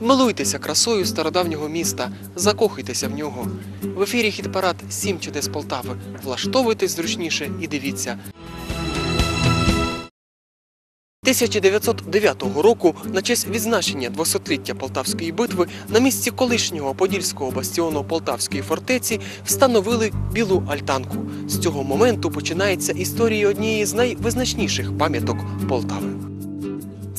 Милуйтеся красою стародавнього міста, закохуйтеся в нього. В ефірі хіт-парад «Сім чудес Полтави. Влаштовуйтесь зручніше і дивіться. 1909 року на честь відзначення 200-ліття Полтавської битви на місці колишнього подільського бастіону Полтавської фортеці встановили білу альтанку. З цього моменту починається історія однієї з найвизначніших пам'яток Полтави.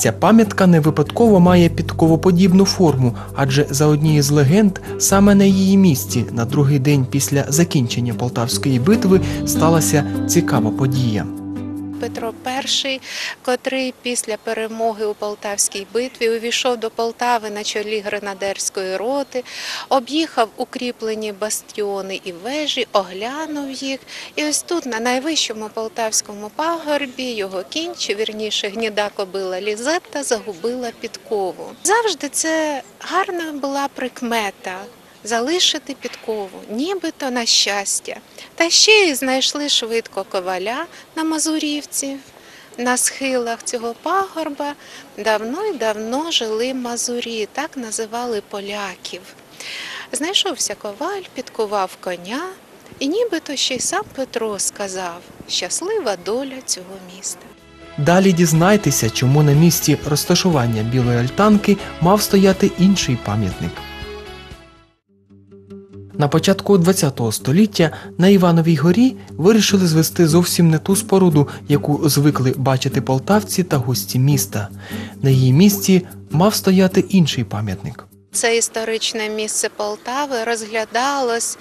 Ця пам'ятка не випадково має підковоподібну форму, адже за однією з легенд, саме на її місці на другий день після закінчення Полтавської битви сталася цікава подія. Петро І, котрий після перемоги у Полтавській битві увійшов до Полтави на чолі гренадерської роти, об'їхав укріплені бастіони і вежі, оглянув їх. І ось тут, на найвищому полтавському пагорбі, його кінь, чи вірніше гніда кобила Лізетта, загубила підкову. Завжди це гарна була прикмета. Залишити підкову, нібито на щастя. Та ще й знайшли швидко коваля на Мазурівці. На схилах цього пагорба давно й давно жили мазурі, так називали поляків. Знайшовся коваль, підкував коня, і нібито ще й сам Петро сказав щаслива доля цього міста. Далі дізнайтеся, чому на місці розташування білої альтанки мав стояти інший пам'ятник. На початку ХХ століття на Івановій горі вирішили звести зовсім не ту споруду, яку звикли бачити полтавці та гості міста. На її місці мав стояти інший пам'ятник. Це історичне місце Полтави розглядалось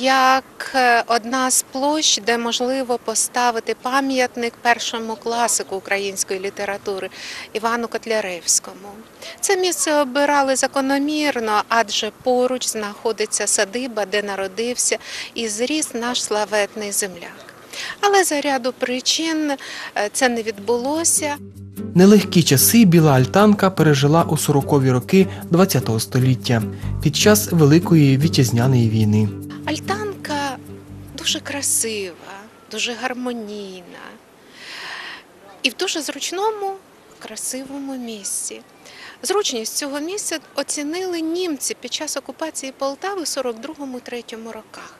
як е, одна з площ, де можливо поставити пам'ятник першому класику української літератури Івану Котляревському. Це місце обирали закономірно, адже поруч знаходиться садиба, де народився і зріс наш славетний земляк. Але за ряду причин е, це не відбулося. Нелегкі часи біла альтанка пережила у 40-ві роки ХХ століття під час Великої вітчизняної війни. Альтанка дуже красива, дуже гармонійна і в дуже зручному, красивому місці. Зручність цього місця оцінили німці під час окупації Полтави в 42-3 роках.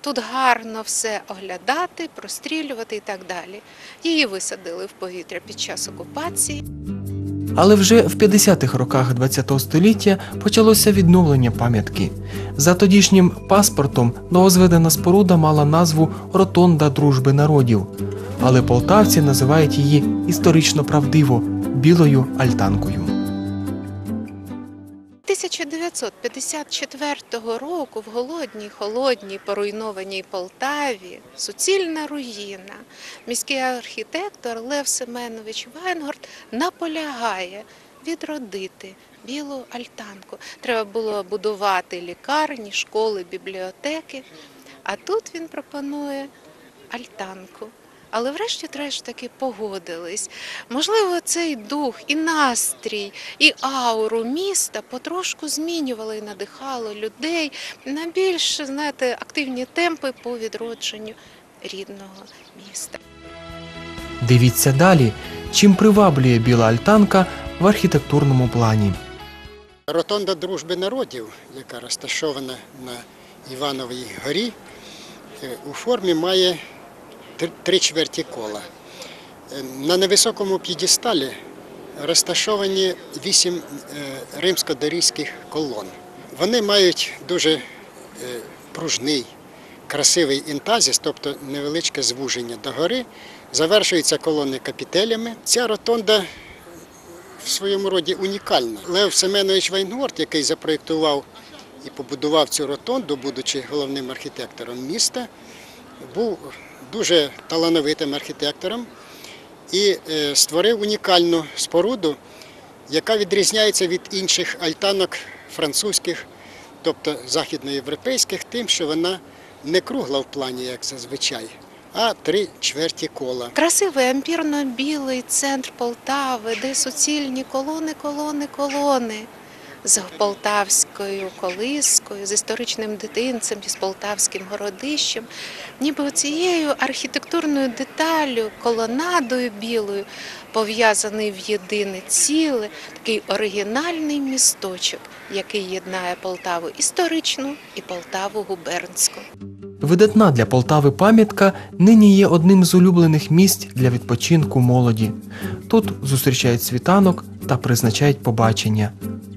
Тут гарно все оглядати, прострілювати і так далі. Її висадили в повітря під час окупації. Але вже в 50-х роках ХХ століття почалося відновлення пам'ятки. За тодішнім паспортом новозведена споруда мала назву Ротонда дружби народів, але полтавці називають її історично правдиво білою альтанкою. 1954 року в голодній, холодній, поруйнованій Полтаві суцільна руїна. Міський архітектор Лев Семенович Вайнгорд наполягає відродити білу альтанку. Треба було будувати лікарні, школи, бібліотеки. А тут він пропонує альтанку. Але врешті-решт таки погодились. Можливо, цей дух і настрій, і ауру міста потрошку змінювали і надихало людей на більш знаєте, активні темпи по відродженню рідного міста. Дивіться далі, чим приваблює біла альтанка в архітектурному плані. Ротонда дружби народів, яка розташована на Івановій горі, е, у формі має три- чверті кола. Е, На невисокому п'єдесталі розташовані вісім е, римсько-дорійських колон. Вони мають дуже е, пружний, красивий інтазіс, тобто невеличке звуження догори. Завершуються колони капітелями. Ця ротонда в своєму роді унікальна. Лев Семенович Вайнгорд, який запроєктував і побудував цю ротонду, будучи головним архітектором міста, був дуже талановитим архітектором і е, створив унікальну споруду, яка відрізняється від інших альтанок французьких, тобто західноєвропейських, тим, що вона не кругла в плані, як зазвичай, а три чверті кола. Красивий ампірно-білий центр Полтави, де суцільні колони, колони, колони. З полтавською колискою, з історичним дитинцем, з полтавським городищем, ніби цією архітектурною деталлю, колонадою білою, пов'язаний в єдине ціле, такий оригінальний місточок, який єднає Полтаву історичну і Полтаву губернську. Видатна для Полтави пам'ятка нині є одним з улюблених місць для відпочинку молоді. Тут зустрічають світанок та призначають побачення.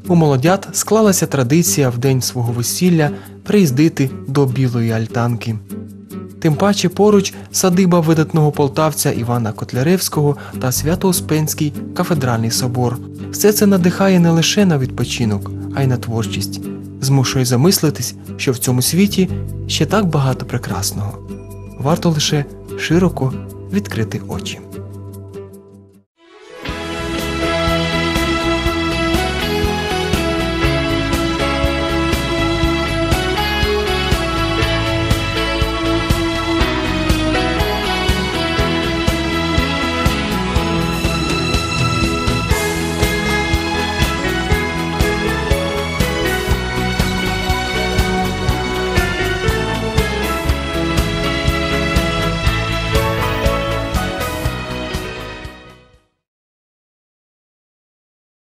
У молодят склалася традиція в день свого весілля приїздити до білої альтанки. Тим паче поруч садиба видатного полтавця Івана Котляревського та Свято-Успенський кафедральний собор. Все це надихає не лише на відпочинок, а й на творчість. Змушує замислитись, що в цьому світі ще так багато прекрасного. Варто лише широко відкрити очі.